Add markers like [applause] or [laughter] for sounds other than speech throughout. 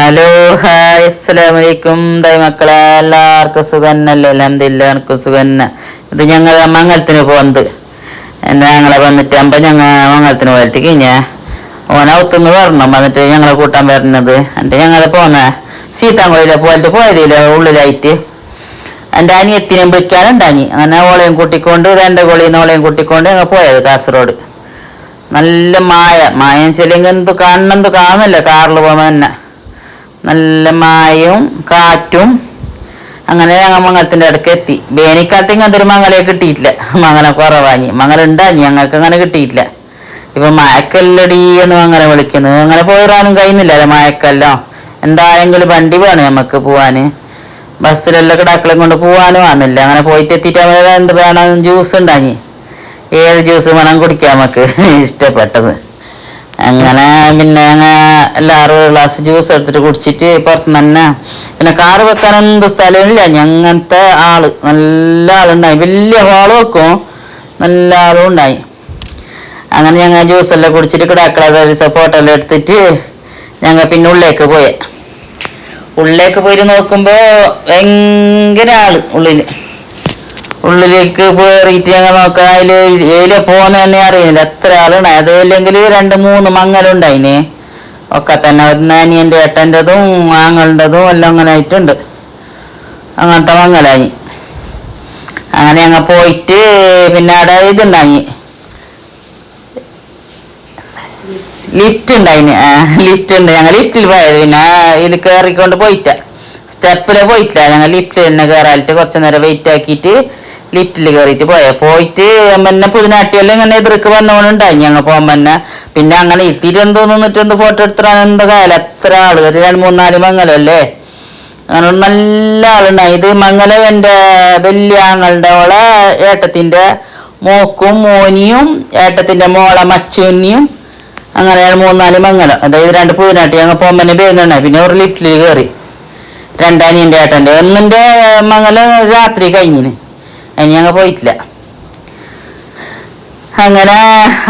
Hello hi അസ്സലാമലൈക്കും ദൈ മക്കളെ എല്ലാവർക്കും സുഖന്നല്ലേ? അലഹമില്ല എനിക്കും സുഖന്ന. ഇത് ഞങ്ങൾ മംഗലത്തിന് പോകുന്നത് എന്റെ ഞങ്ങളെ വന്നിട്ട് അമ്പ ഞങ്ങൾ മംഗലത്തിന് പോയിട്ട് കഴിഞ്ഞാ ഓനൗത്തുനിന്ന് വരണം വന്നിട്ട് ഞങ്ങളെ കൂട്ടാൻ വരുന്നത് എന്നിട്ട് ഞങ്ങൾ പോന്ന. സീതാങ്കുളിയിലെ പോയിട്ട് പോയതില്ല ഉള്ളിലായിട്ട്. എന്റെ അനിയത്തിനെയും വിളിക്കാനുണ്ടാഞ്ഞി അങ്ങനെ ഓളയും കൂട്ടിക്കൊണ്ട് രണ്ട് കോളിന്ന് ഓളയും കൂട്ടിക്കൊണ്ട് ഞങ്ങൾ പോയത് കാസർഗോഡ്. നല്ല മായ മായ ചെല്ലെങ്കിൽ എന്തു കാണുന്നെന്തു കാണുന്നില്ല കാറിൽ പോകുമ്പോൾ തന്നെ. നല്ല മായവും കാറ്റും അങ്ങനെ ഞങ്ങൾ മംഗലത്തിന്റെ അടുക്ക് എത്തി. വേനൽക്കാലത്ത് ഇങ്ങനത്തെ ഒരു കിട്ടിയിട്ടില്ല. മംഗലം കുറവാഞ്ഞി. മംഗലം ഉണ്ടാഞ്ഞി ഞങ്ങൾക്ക് അങ്ങനെ കിട്ടിയിട്ടില്ല. ഇപ്പൊ മയക്കല്ലടി എന്ന് അങ്ങനെ വിളിക്കുന്നു. അങ്ങനെ പോയിറാനും കഴിയുന്നില്ല മയക്കല്ലോ എന്തായെങ്കിലും വണ്ടി വേണം നമുക്ക് പോവാന് ബസ്സിലെല്ലാം കിടാക്കളെ കൊണ്ട് പോവാനും ആന്നില്ല അങ്ങനെ പോയിട്ട് എത്തിയിട്ട് എന്ത് വേണം? ജ്യൂസ് ഉണ്ടാഞ്ഞി ഏത് ജ്യൂസ് വേണം കുടിക്കാം നമുക്ക്? ഇഷ്ടപ്പെട്ടത്. അങ്ങനെ പിന്നെ എല്ലാവരും ഗ്ലാസ് ജ്യൂസ് എടുത്തിട്ട് കുടിച്ചിട്ട് പുറത്ത് തന്നെ പിന്നെ കാറ് വെക്കാൻ എന്ത് സ്ഥലമില്ല. ഞങ്ങനത്തെ ആൾ നല്ല ആളുണ്ടായി. വലിയ ഹോൾ വെക്കും. നല്ല ആളും ഉണ്ടായി. അങ്ങനെ ഞങ്ങൾ ജ്യൂസ് എല്ലാം കുടിച്ചിട്ട് കിടാക്കള സപ്പോട്ടെല്ലാം എടുത്തിട്ട് ഞങ്ങൾ പിന്നെ ഉള്ളിലേക്ക് പോയെ. ഉള്ളിലേക്ക് പോയി നോക്കുമ്പോ ഭയങ്കര ആൾ ഉള്ളിൽ. ഉള്ളിലേക്ക് കയറിയിട്ട് ഞങ്ങൾ നോക്കാം അതിൽ ഏല പോന്ന് തന്നെ അറിയുന്നില്ല. എത്ര ആളുണ്ട് അതല്ലെങ്കിൽ രണ്ട് മൂന്ന് മങ്ങലുണ്ടായിന്. ഒക്കെ തന്നെ അനിയന്റെ ഏട്ടന്റെതും ആങ്ങളുടേതും എല്ലാം അങ്ങനെ ആയിട്ടുണ്ട്. അങ്ങനത്തെ മങ്ങലായി. അങ്ങനെ ഞങ്ങൾ പോയിട്ട് പിന്നെ അവിടെ ഇതുണ്ടായി. ലിഫ്റ്റ് ഉണ്ടായിന് ലിഫ്റ്റ് ഉണ്ട് ഞങ്ങൾ ലിഫ്റ്റിൽ പോയത്. പിന്നെ ഇതിൽ കയറിക്കൊണ്ട് പോയിട്ട. സ്റ്റെപ്പിൽ പോയിട്ടില്ല. ഞങ്ങൾ ലിഫ്റ്റിൽ തന്നെ കയറാലിട്ട് കുറച്ച് നേരം വെയിറ്റ് ആക്കിയിട്ട് ലിഫ്റ്റിൽ കയറിയിട്ട് പോയ. പോയിട്ട് അമ്മന്നെ പുതിനാട്ടിയെല്ലാം ഇങ്ങനെ എതിർക്ക് വന്നുകൊണ്ടുണ്ടായി ഞങ്ങൾ അമ്മന്നെ. പിന്നെ അങ്ങനെ ഇരുത്തിയിട്ട് എന്തോ നിന്നിട്ട് എന്ത് ഫോട്ടോ എടുത്തിട്ടാണ് എന്താ കാലം. എത്ര ആൾ? ഒരു രണ്ട് മൂന്നാൽ മംഗലല്ലേ അങ്ങനെ നല്ല ആളുണ്ടായി ഇത് മംഗല എന്റെ വലിയ ആങ്ങളുടെ ഓളെ ഏട്ടത്തിന്റെ മോക്കും മോനിയും ഏട്ടത്തിന്റെ മോളെ മച്ചുന്നിയും അങ്ങനെ മൂന്നാൽ മംഗലം. അതായത് രണ്ട് പുതിനാട്ടി ഞങ്ങൾ പോകുമ്പോൾ പേരുന്നുണ്ടായി പിന്നെ ഒരു ലിഫ്റ്റിൽ കയറി രണ്ടാനിയന്റെ ഏട്ടന്റെ. ഒന്നിന്റെ മംഗലം രാത്രി കഴിഞ്ഞിന്. അതിന് ഞങ്ങൾ പോയിട്ടില്ല. അങ്ങനെ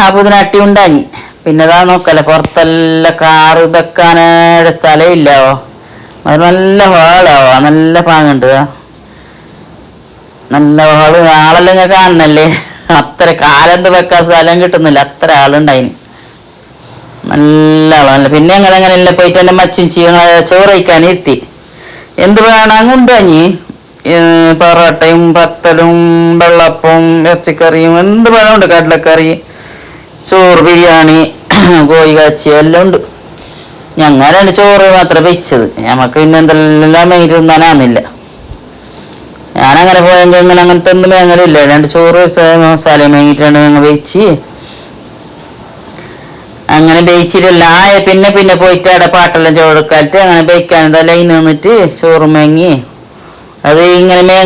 ആ പുതിനാട്ടി ഉണ്ടായി പിന്നെ ഇതാ നോക്കല്ലേ പുറത്തെല്ലാം കാറ് വെക്കാനൊരു സ്ഥലം ഇല്ലാവോ അത് നല്ല ഹോളാവോ നല്ല പാങ്ങുണ്ട്. നല്ല ഹോൾ. ആളെല്ലാം ഞാൻ കാണുന്നല്ലേ? അത്ര കാലെന്ത് വെക്കാൻ സ്ഥലം കിട്ടുന്നില്ല. അത്ര ആളുണ്ടായിന്. നല്ല ആളാണല്ലേ പിന്നെ അങ്ങനെ എല്ലാം പോയിട്ട് എന്റെ മച്ചിഞ്ചി ചോറ് കഴിക്കാൻ ഇരുത്തി എന്ത് വേണം കൊണ്ടുവഞ്ഞി പൊറോട്ടയും പത്തലും വെള്ളപ്പവും ഇറച്ചിക്കറിയും എന്ത് പഴമുണ്ട് കടലക്കറി ചോറ് ബിരിയാണി [clears throat] കോഴി കാച്ചി എല്ലാം ഉണ്ട്. ഞങ്ങളാണ് ചോറ് മാത്രം വെച്ചത്. ഞമ്മക്ക് പിന്നെ എന്തെല്ലാം മെയിൻ ഞാനങ്ങനെ പോയെങ്കിൽ ഇങ്ങനെ അങ്ങനത്തെ ഒന്നും മേങ്ങലില്ല രണ്ട് ചോറ് മസാല മേങ്ങിട്ടാണ് ഞങ്ങൾ വെച്ച്. അങ്ങനെ ബേച്ചിട്ടല്ല ആയ പിന്നെ പിന്നെ പോയിട്ട് അവിടെ പാട്ടെല്ലാം ചോറെടുക്കാലിട്ട് അങ്ങനെ ബേക്കാൻ എന്താ ലൈൻ നിന്നിട്ട് ചോറ് മേങ്ങി അത് ഇങ്ങനെ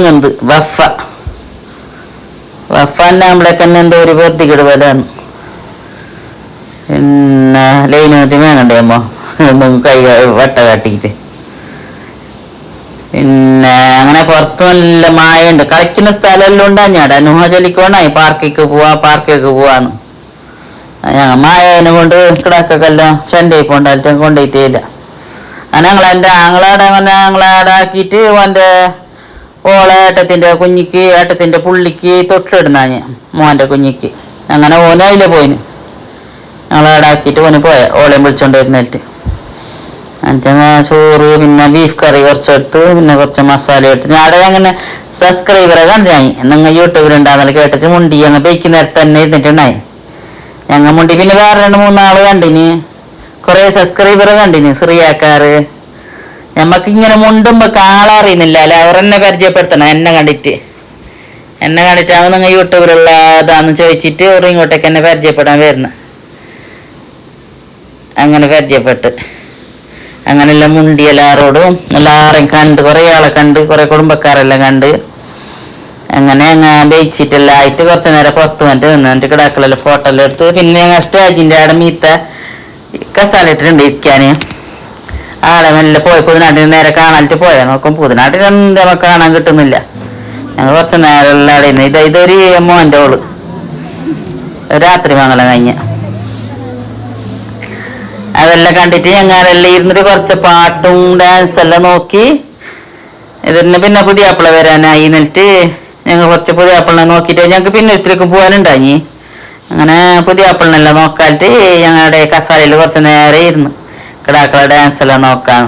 വഫ. വഫ എന്നാകുമ്പോഴേക്ക് തന്നെ എന്തോ ഒരു വെറുതിക്കിട് പോലെയാണ്. പിന്നെ ലൈൻ നിന്നിട്ട് മേങ്ങണ്ടേ അമ്മ? കൈ വട്ട കാട്ടിയിട്ട്. പിന്നെ അങ്ങനെ പുറത്ത് നല്ല മായുണ്ട് കളിക്കുന്ന സ്ഥലമെല്ലാം ഉണ്ടാഞ്ഞാടാ നുഹ ചൊല്ലിക്കോണായി പാർക്കിക്ക് പോവാ പാർക്കിലേക്ക് പോവാന്ന്. ഞങ്ങൾ മായനെ കൊണ്ട് കിടക്കെല്ലാം ചെണ്ടയിൽ കൊണ്ടാലും കൊണ്ടുപോയിട്ടേ ഇല്ല. ഞങ്ങൾ എന്റെ ആങ്ങളാടെ അങ്ങനെ എന്റെ ഓളെ ഏട്ടത്തിന്റെ കുഞ്ഞിക്ക് ഏട്ടത്തിന്റെ പുള്ളിക്ക് തൊട്ടിലിടുന്നാഞ്ഞ് മോന്റെ കുഞ്ഞിക്ക്. അങ്ങനെ ഓനെ അതിലെ പോയിന്. ഞങ്ങളവിടെ ആക്കിയിട്ട് ഓന് പോയ ഓളെയും വിളിച്ചോണ്ട് വരുന്നിട്ട് എന്നിട്ട് ഞങ്ങൾ ചോറ് പിന്നെ ബീഫ് കറി കുറച്ചെടുത്ത് പിന്നെ കുറച്ച് മസാല എടുത്ത്. ഞാടെ അങ്ങനെ സബ്സ്ക്രൈബറെ കണ്ടായി നിങ്ങൾ യൂട്യൂബിലുണ്ടാകുന്നല്ലോ കേട്ടിട്ട് മുണ്ടി ഞങ്ങൾ ബേക്ക് നേരത്തെ തന്നെ ഇരുന്നിട്ടുണ്ടായി. ഞങ്ങൾ മുണ്ടി പിന്നെ വേറെ രണ്ട് മൂന്നാൾ കണ്ടിന്. കുറേ സബ്സ്ക്രൈബറെ കണ്ടിന്. ശ്രീയാക്കാറ് ഞമ്മക്ക് ഇങ്ങനെ മുണ്ടുമ്പോ കാളറിയുന്നില്ല അല്ലെ? അവരെന്നെ പരിചയപ്പെടുത്തണം എന്നെ കണ്ടിട്ട്. എന്നെ കണ്ടിട്ട് അവൻ നിങ്ങൾ യൂട്യൂബിലുള്ള ഇതാന്ന് ചോദിച്ചിട്ട് അവർ ഇങ്ങോട്ടേക്ക് എന്നെ പരിചയപ്പെടാൻ വരുന്നു. അങ്ങനെ പരിചയപ്പെട്ട്. അങ്ങനെല്ലാം മുണ്ടി എല്ലാവരോടും എല്ലാവരെയും കണ്ട് കുറേ ആളെ കണ്ട് കുറേ കുടുംബക്കാരെല്ലാം കണ്ട്. അങ്ങനെ ഞാൻ ബേച്ചിട്ടെല്ലാം ആയിട്ട് കുറച്ച് നേരം പുറത്ത് വന്നിട്ട് നിന്ന് എന്നിട്ട് കിടാക്കളെല്ലാം ഫോട്ടോ എല്ലാം എടുത്ത്. പിന്നെ ഞങ്ങൾ സ്റ്റേജിന്റെ അവിടെ മീത്ത കസാല ഇട്ടിട്ടുണ്ട് ഇരിക്കാൻ ആടെ മെല്ലെ പോയി പുതിനാട്ടിന് നേരെ കാണാനിട്ട് പോയാ നോക്കും പുതിനാട്ടിൽ എന്താ നമുക്ക് കാണാൻ കിട്ടുന്നില്ല. ഞങ്ങൾ കുറച്ച് നേരം അവിടെ ഇരുന്ന് ഇത് ഇതൊരു മോന്റെ ഓൾ. രാത്രി മംഗലം കഴിഞ്ഞ. അതെല്ലാം കണ്ടിട്ട് ഞങ്ങളെല്ലാം ഇരുന്നിട്ട് കുറച്ച് പാട്ടും ഡാൻസ് എല്ലാം നോക്കി. ഇതിന് പിന്നെ പുതിയ ആപ്പിള വരാനായി എന്നിട്ട് ഞങ്ങൾ കുറച്ച് പുതിയ ആപ്പിളിനെ നോക്കിയിട്ട് ഞങ്ങൾക്ക് പിന്നെ ഒത്തിരിക്കും പോകാനുണ്ടായി അങ്ങനെ പുതിയ ആപ്പിളിനെല്ലാം നോക്കാലിട്ട് ഞങ്ങളുടെ കസാലയിൽ കുറച്ച് നേരെ ഇരുന്ന്. കിടാക്കള ഡാൻസ് എല്ലാം നോക്കാം.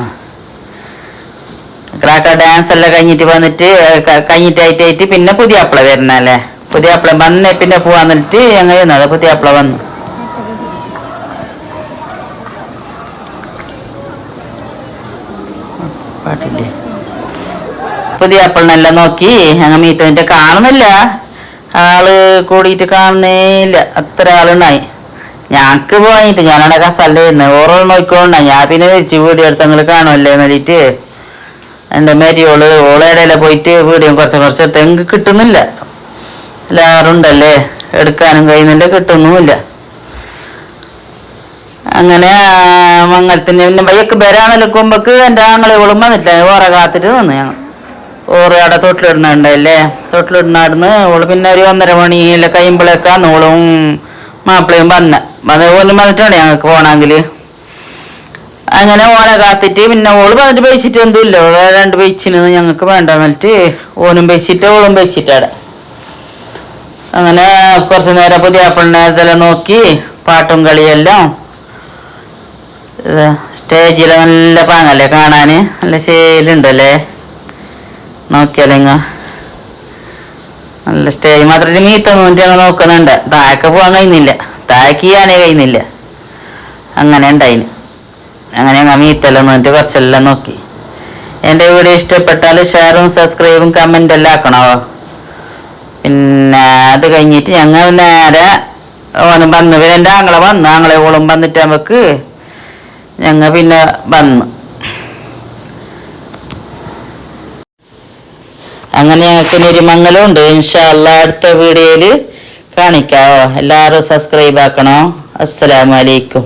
കിടാക്കള ഡാൻസ് എല്ലാം കഴിഞ്ഞിട്ട് വന്നിട്ട് കഴിഞ്ഞിട്ടായിട്ടായിട്ട് പിന്നെ പുതിയ അപ്പള വരണല്ലേ പുതിയ അപ്പള വന്നേ പിന്നെ പോവാൻ എന്നിട്ട് ഞങ്ങൾ ഇരുന്നത് പുതിയ അപ്പള വന്നു. പുതിയ അപ്പളിനെല്ലാം നോക്കി. ഞങ്ങൾ മീറ്റോന്റെ കാണുന്നില്ല. ആൾ കൂടിയിട്ട് കാണുന്നേ ഇല്ല. അത്ര ആളുണ്ടായി. ഞങ്ങക്ക് പോയിട്ട് ഞാനവിടെ കസല്ലായിരുന്നു ഓറോ നോക്കിക്കോണ്ട ഞാൻ പിന്നെ തിരിച്ച് വീഡിയോ എടുത്ത് നിങ്ങൾ കാണുമല്ലേ എന്നിട്ട് എന്റെ ഓൾ ഓളേടെല്ലാം പോയിട്ട് വീഡിയോ കുറച്ച് കുറച്ച് എടുത്ത് കിട്ടുന്നില്ല. എല്ലാവരും ഉണ്ടല്ലേ? എടുക്കാനും കഴിയുന്നില്ല കിട്ടുന്നുമില്ല. അങ്ങനെ മംഗലത്തിന് പിന്നെ ബയ്യൊക്കെ വരാൻ നിൽക്കുമ്പോക്ക് എന്റെ ആങ്ങളെ ഓളും വന്നില്ല ഓറെ കാത്തിട്ട് വന്നു ഞങ്ങൾ ഓറ് അവിടെ തൊട്ടിലിടുന്നുണ്ടല്ലേ? തൊട്ടിലിടുന്നാടുന്ന് ഓൾ പിന്നെ ഒരു ഒന്നര മണിയിലെ കഴിയുമ്പോഴേക്കാണ് ഓളും മാപ്പിളയും വന്ന. വന്ന് ഓലും വന്നിട്ടുണ്ട് ഞങ്ങൾക്ക് പോണെങ്കിൽ അങ്ങനെ ഓനെ കാത്തിട്ട് പിന്നെ ഓൾ വന്നിട്ട് പേച്ചിട്ട് എന്തുമില്ല. ഓൾ രണ്ട് പേച്ചിനൊന്നും ഞങ്ങൾക്ക് വേണ്ട എന്നിട്ട് ഓനും പേച്ചിട്ട് ഓളും പേച്ചിട്ടാടെ അങ്ങനെ കുറച്ച് നേരം പുതിയ ആപ്പിളിനെ ഇതെല്ലാം നോക്കി പാട്ടും കളിയെല്ലാം. സ്റ്റേജിൽ നല്ല പാങ്ങല്ലേ കാണാന്? നല്ല ശേലുണ്ടല്ലേ നോക്കിയാലിങ്ങ നല്ല സ്റ്റേജ് മാത്രം മീത്തൊന്നും ഞങ്ങൾ നോക്കുന്നുണ്ട്. താഴേക്ക് പോകാൻ കഴിയുന്നില്ല താഴേക്ക് ചെയ്യാനേ കഴിയുന്നില്ല അങ്ങനെ ഉണ്ടായിന്. അങ്ങനെ അമീത്തെല്ലാം മീത്തെല്ലാം നോക്കിട്ട് കുറച്ചെല്ലാം നോക്കി. എന്റെ വീഡിയോ ഇഷ്ടപ്പെട്ടാൽ ഷെയറും സബ്സ്ക്രൈബും കമന്റ് എല്ലാം ആക്കണോ? പിന്നെ അത് കഴിഞ്ഞിട്ട് ഞങ്ങൾ നേരെ ഓനും വന്നു. എന്റെ ആങ്ങളെ വന്നു. ആങ്ങളെ ഓളും വന്നിട്ട് നമുക്ക് ഞങ്ങൾ പിന്നെ വന്നു. അങ്ങനെ ഞങ്ങൾക്ക് നെരിമംഗലം ഉണ്ട് ഇൻഷാല്ല അടുത്ത വീഡിയോയിൽ കാണിക്കാവോ? എല്ലാവരും സബ്സ്ക്രൈബ് ആക്കണോ? അസ്സലാമലൈക്കും